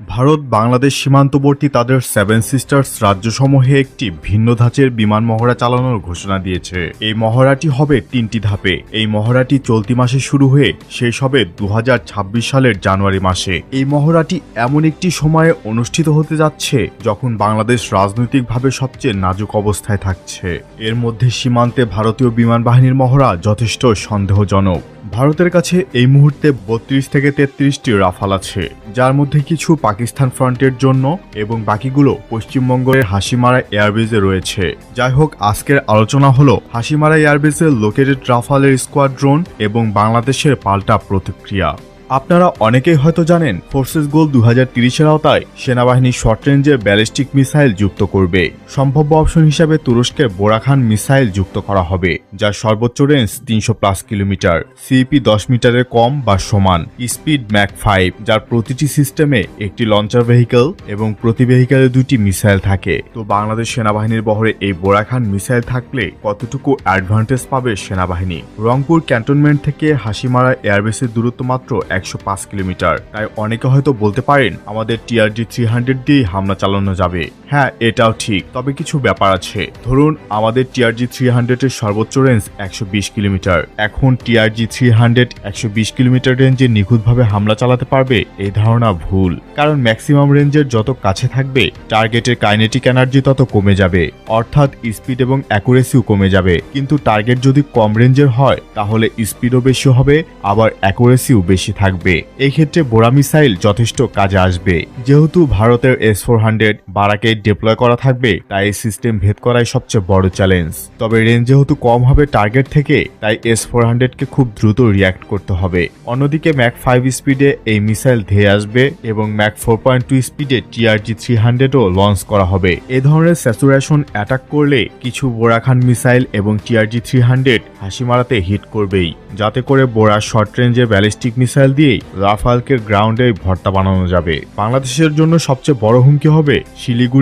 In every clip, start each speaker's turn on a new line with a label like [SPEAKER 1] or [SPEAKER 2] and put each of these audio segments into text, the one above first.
[SPEAKER 1] ভারত, বাংলাদেশ সীমান্তবর্তী তাদের seven sisters রাজ্যসমূহে একটি ভিন্ন ধাঁচের বিমান মহড়া চালানোর ঘোষণা দিয়েছে। এই মহড়াটি হবে তিনটি ধাপে। এই মহড়াটি চলতি মাসে শুরু হয়ে শেষ হবে দু হাজার ছাব্বিশ সালের জানুয়ারি মাসে। এই মহড়াটি এমন একটি সময়ে অনুষ্ঠিত হতে যাচ্ছে যখন বাংলাদেশ রাজনৈতিকভাবে সবচেয়ে নাজুক অবস্থায় থাকছে। এর মধ্যে সীমান্তে ভারতীয় বিমান বাহিনীর মহড়া যথেষ্ট সন্দেহজনক। ভারতের কাছে এই মুহূর্তে বত্রিশ থেকে তেত্রিশটি রাফাল আছে, যার মধ্যে কিছু পাকিস্তান ফ্রন্টের জন্য এবং বাকিগুলো পশ্চিমবঙ্গের হাসিমারা এয়ারবেজে রয়েছে। যাই হোক আজকের আলোচনা হলো হাসিমারা এয়ারবেজের লোকেটেড রাফালের স্কোয়াড্রোন এবং বাংলাদেশের পাল্টা প্রতিক্রিয়া। আপনারা অনেকেই হয়তো জানেন ফোর্সেস গোল দু হাজার আওতায় সেনাবাহিনী শর্ট রেঞ্জের ব্যালিস্টিক মিসাইল যুক্ত করবে। সম্ভাব্য অপশন হিসাবে তুরস্কের বোরাখান মিসাইল যুক্ত করা হবে, যার সর্বোচ্চ রেঞ্জ তিনশো প্লাস কিলোমিটার সিপি দশ মিটারের কম বা সমান স্পিড ম্যাক ফাইভ যার প্রতিটি সিস্টেমে একটি লঞ্চার ভেহিকেল এবং প্রতি ভেহিকেলে দুটি মিসাইল থাকে। তো বাংলাদেশ সেনাবাহিনীর বহরে এই বোরাখান মিসাইল থাকলে কতটুকু অ্যাডভান্টেজ পাবে সেনাবাহিনী? রংপুর ক্যান্টনমেন্ট থেকে হাসিমারা এয়ারবেসের দূরত্ব মাত্র একশো পাঁচ কিলোমিটার। তাই অনেকে হয়তো বলতে পারেন, আমাদের টিআরডি থ্রি হান্ড্রেড দিয়েই হামলা চালানো যাবে। হ্যাঁ এটাও ঠিক। তবে কিছু ব্যাপার আছে। ধরুন, আমাদের টিআরজি থ্রি হান্ড্রেডের সর্বোচ্চ রেঞ্জ একশো বিশ কিলোমিটার। এখন টিআরজি থ্রি হান্ড্রেড একশো বিশ কিলোমিটার রেঞ্জে নিখুঁতভাবে হামলা চালাতে পারবে এই ধারণা ভুল। কারণ ম্যাক্সিমাম রেঞ্জের যত কাছে থাকবে টার্গেটের কাইনেটিক এনার্জি তত কমে যাবে। অর্থাৎ স্পিড এবং অ্যাকুরেসিও কমে যাবে। কিন্তু টার্গেট যদি কম রেঞ্জের হয়, তাহলে স্পিডও বেশি হবে, আবার অ্যাকুরেসিও বেশি থাকবে। এই ক্ষেত্রে বোরা মিসাইল যথেষ্ট কাজে আসবে। যেহেতু ভারতের এস ফোর হান্ড্রেড বারাকে ডিপ্লয় করা থাকবে, তাই এই সিস্টেম ভেদ করাই সবচেয়ে বড় চ্যালেঞ্জ তবে রেঞ্জ যেহেতু কম হবে টার্গেট থেকে, তাই এস ফোর হান্ড্রেডকে খুব দ্রুত রিয়াক্ট করতে হবে। অন্যদিকে ম্যাক ফাইভ স্পিডে এই মিসাইল ধেয়ে আসবে এবং ম্যাক ফোর পয়েন্ট টু স্পিডে টিআরজি থ্রি হান্ড্রেডও লঞ্চ করা হবে। এ ধরনের স্যাচুরেশন অ্যাটাক করলে কিছু বোরাখান মিসাইল এবং টিআরজি থ্রি হান্ড্রেড হাসি মারাতে হিট করবেই। যাতে করে বোরা শর্ট রেঞ্জের ব্যালিস্টিক মিসাইল দিয়েই রাফালকে গ্রাউন্ডে ভর্তা বানানো যাবে। বাংলাদেশের জন্য সবচেয়ে বড় হুমকি হবে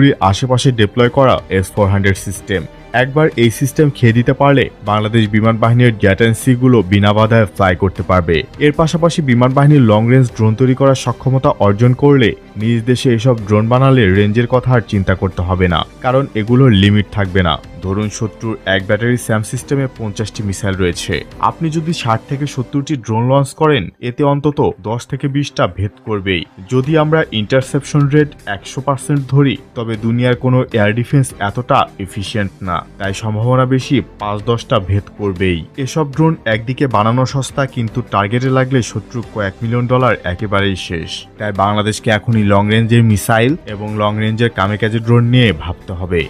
[SPEAKER 1] শিলিগুড়ির আশেপাশে ডিপ্লয় করা এস ফোর হান্ড্রেড সিস্টেম একবার এই সিস্টেম খেয়ে দিতে পারলে বাংলাদেশ বিমান বাহিনীর জ্যাটেন্সিগুলো বিনা বাধায় ফ্লাই করতে পারবে। এর পাশাপাশি বিমান বাহিনীর লং রেঞ্জ ড্রোন তৈরি করার সক্ষমতা অর্জন করলে নিজ দেশে এসব ড্রোন বানালে রেঞ্জের কথা আর চিন্তা করতে হবে না, কারণ এগুলোর লিমিট থাকবে না। ধরুন শত্রুর এক ব্যাটারি স্যাম সিস্টেমে পঞ্চাশটি মিসাইল রয়েছে। আপনি যদি ষাট থেকে সত্তরটি ড্রোন লঞ্চ করেন, এতে অন্তত দশ থেকে বিশটা ভেদ করবেই। যদি আমরা ইন্টারসেপশন রেট একশো পার্সেন্ট ধরি, তবে দুনিয়ার কোনো এয়ার ডিফেন্স এতটা এফিসিয়েন্ট না। তাই সম্ভাবনা বেশি পাঁচ দশটা ভেদ করবেই। এসব ড্রোন একদিকে বানানো সস্তা, কিন্তু টার্গেটে লাগলে শত্রু কয়েক মিলিয়ন ডলার একেবারেই শেষ। তাই বাংলাদেশকে এখনই লং রেঞ্জের মিসাইল এবং লং রেঞ্জের কামেকাজে ড্রোন নিয়ে ভাবতে হবে।